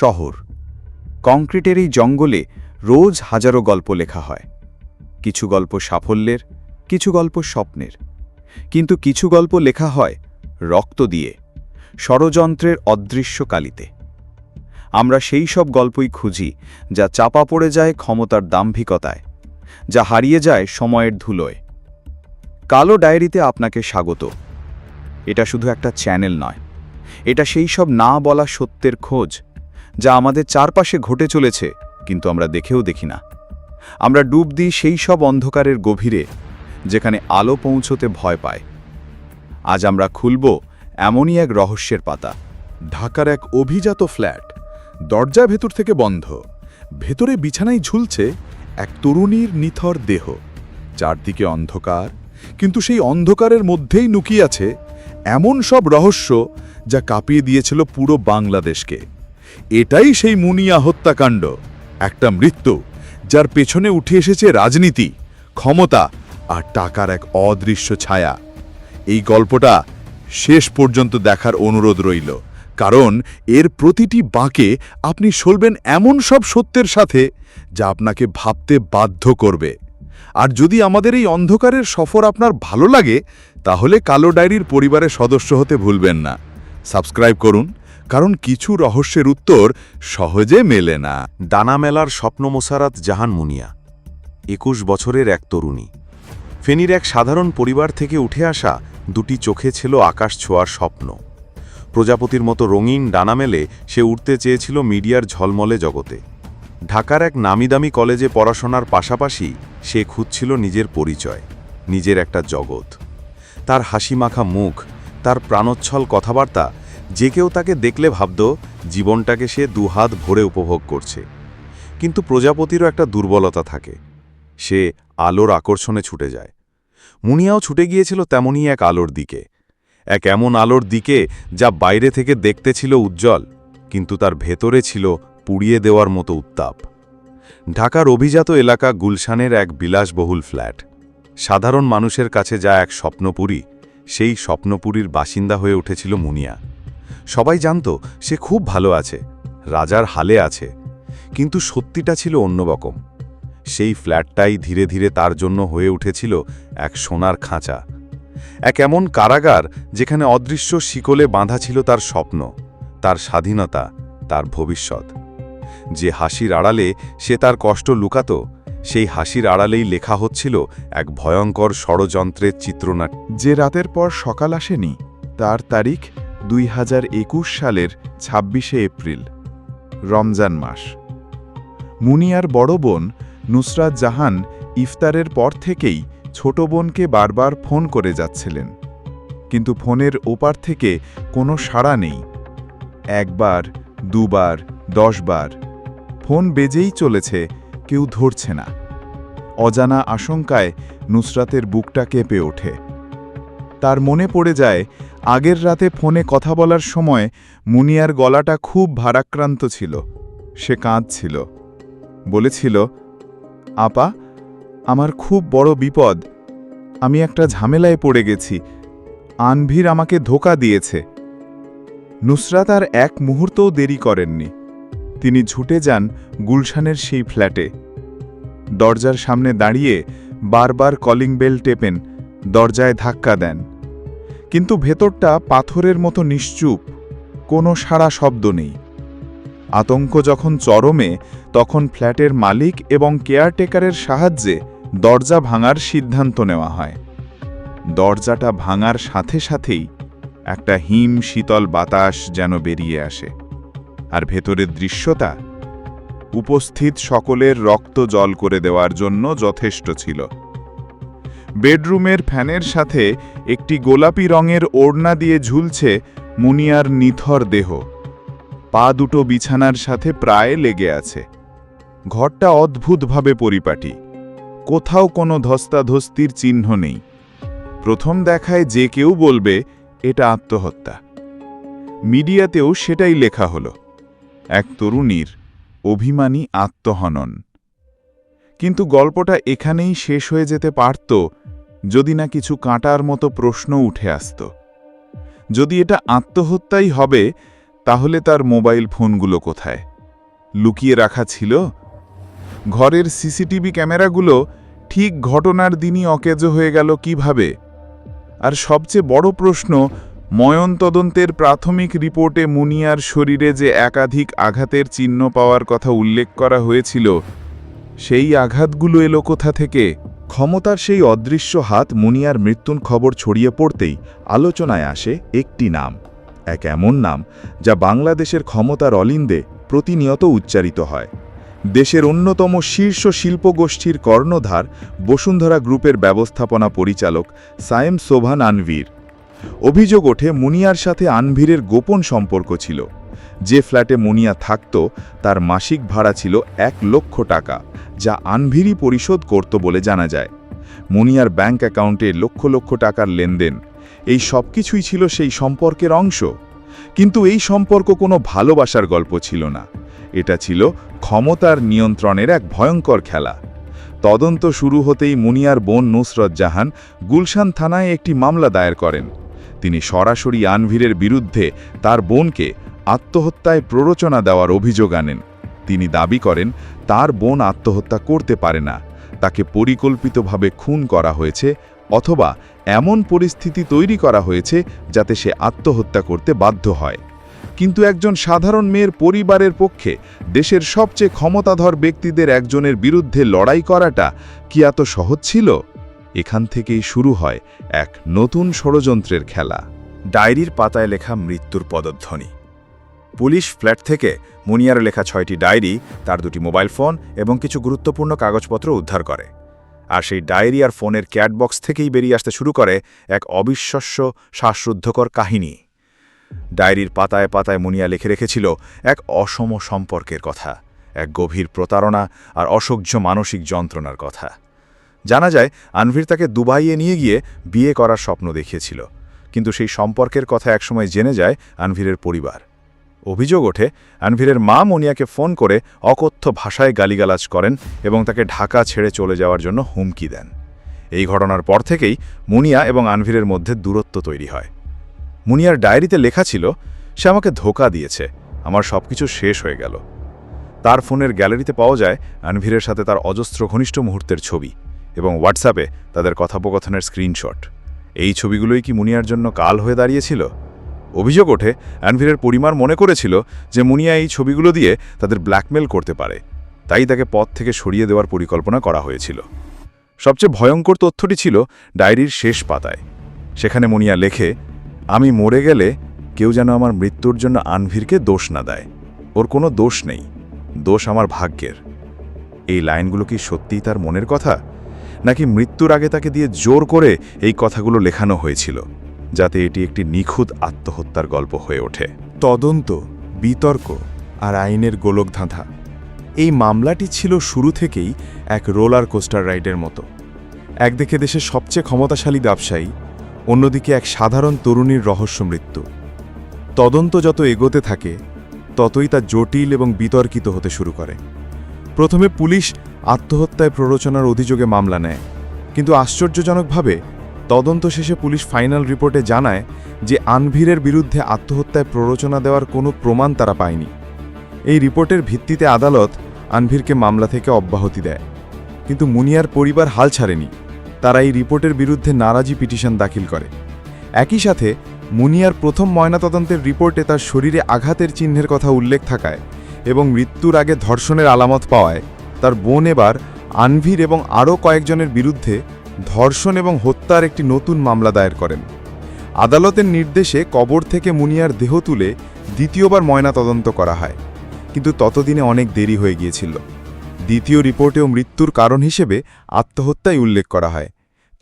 শহর। কংক্রিটের এই জঙ্গলে রোজ হাজারো গল্প লেখা হয়। কিছু গল্প সাফল্যের, কিছু গল্প স্বপ্নের। কিন্তু কিছু গল্প লেখা হয় রক্ত দিয়ে, ষড়যন্ত্রের অদৃশ্য কালিতে। আমরা সেই সব গল্পই খুঁজি যা চাপা পড়ে যায় ক্ষমতার দাম্ভিকতায়, যা হারিয়ে যায় সময়ের ধুলোয়। কালো ডায়েরিতে আপনাকে স্বাগত। এটা শুধু একটা চ্যানেল নয়। এটা সেই সব না বলা সত্যের খোঁজ যা আমাদের চারপাশে ঘটে চলেছে, কিন্তু আমরা দেখেও দেখি না। আমরা ডুব দিই সেই সব অন্ধকারের গভীরে, যেখানে আলো পৌঁছতে ভয় পায়। আজ আমরা খুলব এমনই এক রহস্যের পাতা। ঢাকার এক অভিজাত ফ্ল্যাট, দরজা ভেতর থেকে বন্ধ। ভেতরে বিছানায় ঝুলছে এক তরুণীর নিথর দেহ। চারদিকে অন্ধকার, কিন্তু সেই অন্ধকারের মধ্যেই নুকিয়ে আছে এমন সব রহস্য যা কাঁপিয়ে দিয়েছিল পুরো বাংলাদেশকে। এটাই সেই মুনিয়া হত্যাকাণ্ড। একটা মৃত্যু, যার পেছনে উঠে এসেছে রাজনীতি, ক্ষমতা আর টাকার এক অদৃশ্য ছায়া। এই গল্পটা শেষ পর্যন্ত দেখার অনুরোধ রইল, কারণ এর প্রতিটি বাঁকে আপনি সলবেন এমন সব সত্যের সাথে যা আপনাকে ভাবতে বাধ্য করবে। আর যদি আমাদের এই অন্ধকারের সফর আপনার ভালো লাগে, তাহলে কালো ডায়েরির পরিবারের সদস্য হতে ভুলবেন না। সাবস্ক্রাইব করুন কারণ কিছু রহস্যের উত্তর সহজে মেলে না। ডানা মেলার স্বপ্ন মোসারাত জাহান মুনিয়া, একুশ বছরের এক তরুণী। ফেনীর এক সাধারণ পরিবার থেকে উঠে আসা দুটি চোখে ছিল আকাশ ছোঁয়ার স্বপ্ন। প্রজাপতির মতো রঙিন ডানা মেলে সে উঠতে চেয়েছিল মিডিয়ার ঝলমলে জগতে। ঢাকার এক নামিদামি কলেজে পড়াশোনার পাশাপাশি সে খুঁজছিল নিজের পরিচয়, নিজের একটা জগৎ। তার হাসিমাখা মুখ, তার প্রাণোচ্ছল কথাবার্তা যে কেউ তাকে দেখলে ভাবত জীবনটাকে সে দুহাত ভরে উপভোগ করছে। কিন্তু প্রজাপতিরও একটা দুর্বলতা থাকে। সে আলোর আকর্ষণে ছুটে যায়। মুনিয়াও ছুটে গিয়েছিল তেমনই এক আলোর দিকে। এক এমন আলোর দিকে যা বাইরে থেকে দেখতে ছিল উজ্জ্বল, কিন্তু তার ভেতরে ছিল পুড়িয়ে দেওয়ার মতো উত্তাপ। ঢাকার অভিজাত এলাকা গুলশানের এক বিলাসবহুল ফ্ল্যাট। সাধারণ মানুষের কাছে যা এক স্বপ্নপুরী, সেই স্বপ্নপুরীর বাসিন্দা হয়ে উঠেছিল মুনিয়া। সবাই জানত সে খুব ভালো আছে, রাজার হালে আছে। কিন্তু সত্যিটা ছিল অন্যরকম সেই ফ্ল্যাটটাই ধীরে ধীরে তার জন্য হয়ে উঠেছিল এক সোনার খাঁচা। এক এমন কারাগার যেখানে অদৃশ্য শিকলে বাঁধা ছিল তার স্বপ্ন, তার স্বাধীনতা, তার ভবিষ্যৎ। যে হাসির আড়ালে সে তার কষ্ট লুকাত, সেই হাসির আড়ালেই লেখা হচ্ছিল এক ভয়ঙ্কর ষড়যন্ত্রের চিত্রনাট্য। যে রাতের পর সকাল আসেনি, তার তারিখ দুই হাজার একুশ সালের ছাব্বিশে এপ্রিল, রমজান মাস। মুনিয়ার বড় বোন নুসরাত জাহান ইফতারের পর থেকেই ছোট বোনকে বারবার ফোন করে যাচ্ছিলেন। কিন্তু ফোনের ওপার থেকে কোনো সাড়া নেই। একবার, দুবার, দশবার ফোন বেজেই চলেছে, কেউ ধরছে না। অজানা আশঙ্কায় নুসরাতের বুকটা কেঁপে ওঠে। তার মনে পড়ে যায় আগের রাতে ফোনে কথা বলার সময় মুনিয়ার গলাটা খুব ভারাক্রান্ত ছিল। সে কাঁদছিল। বলেছিল, আপা, আমার খুব বড় বিপদ। আমি একটা ঝামেলায় পড়ে গেছি। আনভির আমাকে ধোকা দিয়েছে। নুসরাত আর এক মুহূর্তও দেরি করেননি। তিনি ছুটে যান গুলশানের সেই ফ্ল্যাটে। দরজার সামনে দাঁড়িয়ে বারবার কলিং বেল টেপেন, দরজায় ধাক্কা দেন। কিন্তু ভেতরটা পাথরের মতো নিশ্চুপ, কোনো সারা শব্দ নেই। আতঙ্ক যখন চরমে, তখন ফ্ল্যাটের মালিক এবং কেয়ারটেকারের সাহায্যে দরজা ভাঙার সিদ্ধান্ত নেওয়া হয়। দরজাটা ভাঙার সাথে সাথেই একটা হিম শীতল বাতাস যেন বেরিয়ে আসে, আর ভেতরের দৃশ্যটা উপস্থিত সকলের রক্ত জল করে দেওয়ার জন্য যথেষ্ট ছিল। বেডরুমের ফ্যানের সাথে একটি গোলাপি রঙের ওড়না দিয়ে ঝুলছে মুনিয়ার নিথর দেহ। পা দুটো বিছানার সাথে প্রায় লেগে আছে। ঘরটা অদ্ভুতভাবে পরিপাটি। কোথাও কোনো ধস্তাধস্তির চিহ্ন নেই। প্রথম দেখায় যে কেউ বলবে, এটা আত্মহত্যা। মিডিয়াতেও সেটাই লেখা হলো। এক তরুণীর অভিমানী আত্মহনন। কিন্তু গল্পটা এখানেই শেষ হয়ে যেতে পারত, যদি না কিছু কাঁটার মতো প্রশ্ন উঠে আসত। যদি এটা আত্মহত্যাই হবে, তাহলে তার মোবাইল ফোনগুলো কোথায়? লুকিয়ে রাখা ছিল? ঘরের সিসিটিভি ক্যামেরাগুলো ঠিক ঘটনার দিনই অকেজো হয়ে গেল কীভাবে? আর সবচেয়ে বড় প্রশ্ন ময়ন তদন্তের প্রাথমিক রিপোর্টে মুনিয়ার শরীরে যে একাধিক আঘাতের চিহ্ন পাওয়ার কথা উল্লেখ করা হয়েছিল সেই আঘাতগুলো এলো কোথা থেকে? ক্ষমতার সেই অদৃশ্য হাত মুনিয়ার মৃত্যুর খবর ছড়িয়ে পড়তেই আলোচনায় আসে একটি নাম। এক এমন নাম যা বাংলাদেশের ক্ষমতার অলিন্দে প্রতিনিয়ত উচ্চারিত হয়। দেশের অন্যতম শীর্ষ শিল্পগোষ্ঠীর কর্ণধার বসুন্ধরা গ্রুপের ব্যবস্থাপনা পরিচালক সায়েম সোভান আনভীর। অভিযোগ ওঠে মুনিয়ার সাথে আনভীরের গোপন সম্পর্ক ছিল। যে ফ্ল্যাটে মুনিয়া থাকত, তার মাসিক ভাড়া ছিল এক লক্ষ টাকা, যা আনভিরি পরিশোধ করত বলে জানা যায়। মুনিয়ার ব্যাংক অ্যাকাউন্টে লক্ষ লক্ষ টাকার লেনদেন। এই সব কিছুই ছিল সেই সম্পর্কের অংশ। কিন্তু এই সম্পর্ক কোনো ভালোবাসার গল্প ছিল না। এটা ছিল ক্ষমতার নিয়ন্ত্রণের এক ভয়ঙ্কর খেলা। তদন্ত শুরু হতেই মুনিয়ার বোন নুসরত জাহান গুলশান থানায় একটি মামলা দায়ের করেন। তিনি সরাসরি আনভিরের বিরুদ্ধে তার বোনকে আত্মহত্যায় প্ররোচনা দেওয়ার অভিযোগ আনেন। তিনি দাবি করেন, তার বোন আত্মহত্যা করতে পারে না। তাকে পরিকল্পিতভাবে খুন করা হয়েছে অথবা এমন পরিস্থিতি তৈরি করা হয়েছে যাতে সে আত্মহত্যা করতে বাধ্য হয়। কিন্তু একজন সাধারণ মেয়ের পরিবারের পক্ষে দেশের সবচেয়ে ক্ষমতাধর ব্যক্তিদের একজনের বিরুদ্ধে লড়াই করাটা কি এত সহজ ছিল? এখান থেকেই শুরু হয় এক নতুন ষড়যন্ত্রের খেলা। ডায়েরির পাতায় লেখা মৃত্যুর পদধ্বনি। পুলিশ ফ্ল্যাট থেকে মুনিয়ার লেখা ছয়টি ডায়েরি, তার দুটি মোবাইল ফোন এবং কিছু গুরুত্বপূর্ণ কাগজপত্র উদ্ধার করে। আর সেই ডায়েরি আর ফোনের ক্যাটবক্স থেকেই বেরিয়ে আসতে শুরু করে এক অবিশ্বাস্য, শ্বাসরুদ্ধকর কাহিনী। ডায়েরির পাতায় পাতায় মুনিয়া লিখে রেখেছিল এক অসম সম্পর্কের কথা, এক গভীর প্রতারণা আর অসহ্য মানসিক যন্ত্রণার কথা। জানা যায়, আনভির তাকে দুবাইয়ে নিয়ে গিয়ে বিয়ে করার স্বপ্ন দেখিয়েছিল। কিন্তু সেই সম্পর্কের কথা একসময় জেনে যায় আনভিরের পরিবার। অভিযোগ ওঠে, আনভিরের মা মনিয়াকে ফোন করে অকথ্য ভাষায় গালিগালাজ করেন এবং তাকে ঢাকা ছেড়ে চলে যাওয়ার জন্য হুমকি দেন। এই ঘটনার পর থেকেই মুনিয়া এবং আনভিরের মধ্যে দূরত্ব তৈরি হয়। মুনিয়ার ডায়েরিতে লেখা ছিল, সে আমাকে ধোকা দিয়েছে, আমার সবকিছু শেষ হয়ে গেল। তার ফোনের গ্যালারিতে পাওয়া যায় আনভিরের সাথে তার অজস্র ঘনিষ্ঠ মুহূর্তের ছবি এবং হোয়াটসঅ্যাপে তাদের কথোপকথনের স্ক্রিনশট। এই ছবিগুলোই কি মুনিয়ার জন্য কাল হয়ে দাঁড়িয়েছিল? অভিযোগ ওঠে অ্যানভিরের পরিবার মনে করেছিল যে মুনিয়া এই ছবিগুলো দিয়ে তাদের ব্ল্যাকমেল করতে পারে। তাই তাকে পথ থেকে সরিয়ে দেওয়ার পরিকল্পনা করা হয়েছিল। সবচেয়ে ভয়ঙ্কর তথ্যটি ছিল ডায়েরির শেষ পাতায়। সেখানে মুনিয়া লেখে, আমি মরে গেলে কেউ যেন আমার মৃত্যুর জন্য আনভিরকে দোষ না দেয়। ওর কোনো দোষ নেই। দোষ আমার ভাগ্যের। এই লাইনগুলো কি সত্যিই তার মনের কথা? নাকি মৃত্যুর আগে তাকে দিয়ে জোর করে এই কথাগুলো লেখানো হয়েছিল? যাতে এটি একটি নিখুঁত আত্মহত্যার গল্প হয়ে ওঠে। তদন্ত, বিতর্ক আর আইনের গোলকধাঁধা। এই মামলাটি ছিল শুরু থেকেই এক রোলার কোস্টার রাইডের মতো। একদিকে দেশের সবচেয়ে ক্ষমতাশালী ব্যবসায়ী, অন্যদিকে এক সাধারণ তরুণীর রহস্য মৃত্যু। তদন্ত যত এগোতে থাকে, ততই তা জটিল এবং বিতর্কিত হতে শুরু করে। প্রথমে পুলিশ আত্মহত্যায় প্ররোচনার অভিযোগে মামলা নেয়, কিন্তু আশ্চর্যজনকভাবে তদন্ত শেষে পুলিশ ফাইনাল রিপোর্টে জানায় যে আনভিরের বিরুদ্ধে আত্মহত্যায় প্ররোচনা দেওয়ার কোনো প্রমাণ তারা পায়নি। এই রিপোর্টের ভিত্তিতে আদালত আনভিরকে মামলা থেকে অব্যাহতি দেয়। কিন্তু মুনিয়ার পরিবার হাল ছাড়েনি। তারা এই রিপোর্টের বিরুদ্ধে নারাজি পিটিশন দাখিল করে। একই সাথে মুনিয়ার প্রথম ময়নাতদন্তের রিপোর্টে তার শরীরে আঘাতের চিহ্নের কথা উল্লেখ থাকায় এবং মৃত্যুর আগে ধর্ষণের আলামত পাওয়ায় তার বোন এবার আনভির এবং আরও কয়েকজনের বিরুদ্ধে ধর্ষণ এবং হত্যার একটি নতুন মামলা দায়ের করেন। আদালতের নির্দেশে কবর থেকে মুনিয়ার দেহ তুলে দ্বিতীয়বার ময়নাতদন্ত করা হয়, কিন্তু ততদিনে অনেক দেরি হয়ে গিয়েছিল। দ্বিতীয় রিপোর্টেও মৃত্যুর কারণ হিসেবে আত্মহত্যাই উল্লেখ করা হয়,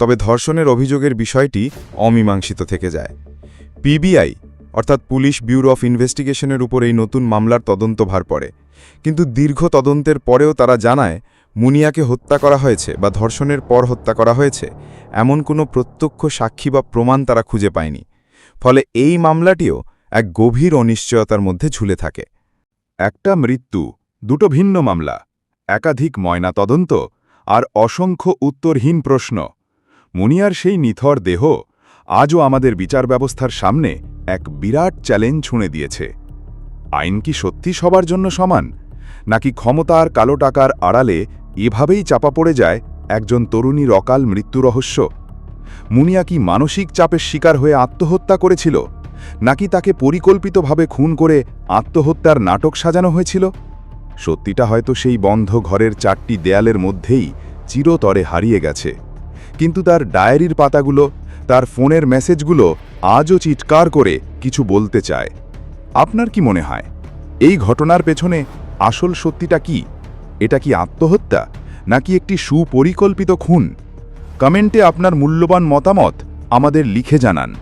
তবে ধর্ষণের অভিযোগের বিষয়টি অমীমাংসিত থেকে যায়। পিবিআই অর্থাৎ পুলিশ ব্যুরো অফ ইনভেস্টিগেশনের উপর এই নতুন মামলার তদন্ত ভার পড়ে, কিন্তু দীর্ঘ তদন্তের পরেও তারা জানায় মুনিয়াকে হত্যা করা হয়েছে বা ধর্ষণের পর হত্যা করা হয়েছে, এমন কোনো প্রত্যক্ষ সাক্ষী বা প্রমাণ তারা খুঁজে পায়নি। ফলে এই মামলাটিও এক গভীর অনিশ্চয়তার মধ্যে ঝুলে থাকে। একটা মৃত্যু, দুটো ভিন্ন মামলা, একাধিক ময়না তদন্ত আর অসংখ্য উত্তরহীন প্রশ্ন। মুনিয়ার সেই নিথর দেহ আজও আমাদের বিচার ব্যবস্থার সামনে এক বিরাট চ্যালেঞ্জ ছুঁড়ে দিয়েছে। আইন কি সত্যি সবার জন্য সমান, নাকি ক্ষমতার কালো টাকার আড়ালে এভাবেই চাপা পড়ে যায় একজন তরুণীর অকাল মৃত্যু রহস্য। মুনিয়া কি মানসিক চাপের শিকার হয়ে আত্মহত্যা করেছিল, নাকি তাকে পরিকল্পিতভাবে খুন করে আত্মহত্যার নাটক সাজানো হয়েছিল? সত্যিটা হয়তো সেই বন্ধ ঘরের চারটি দেয়ালের মধ্যেই চিরতরে হারিয়ে গেছে। কিন্তু তার ডায়েরির পাতাগুলো, তার ফোনের মেসেজগুলো আজও চিৎকার করে কিছু বলতে চায়। আপনার কি মনে হয়, এই ঘটনার পেছনে আসল সত্যিটা কি? এটা কি আত্মহত্যা নাকি একটি সুপরিকল্পিত খুন? কমেন্টে আপনার মূল্যবান মতামত আমাদের লিখে জানান।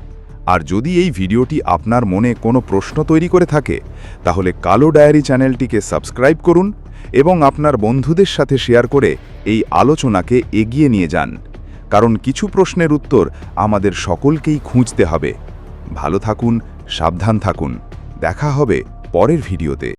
আর যদি এই ভিডিওটি আপনার মনে কোনো প্রশ্ন তৈরি করে থাকে, তাহলে কালো ডায়েরি চ্যানেলটিকে সাবস্ক্রাইব করুন এবং আপনার বন্ধুদের সাথে শেয়ার করে এই আলোচনাকে এগিয়ে নিয়ে যান। কারণ কিছু প্রশ্নের উত্তর আমাদের সকলকেই খুঁজতে হবে। ভালো থাকুন, সাবধান থাকুন। দেখা হবে পরের ভিডিওতে।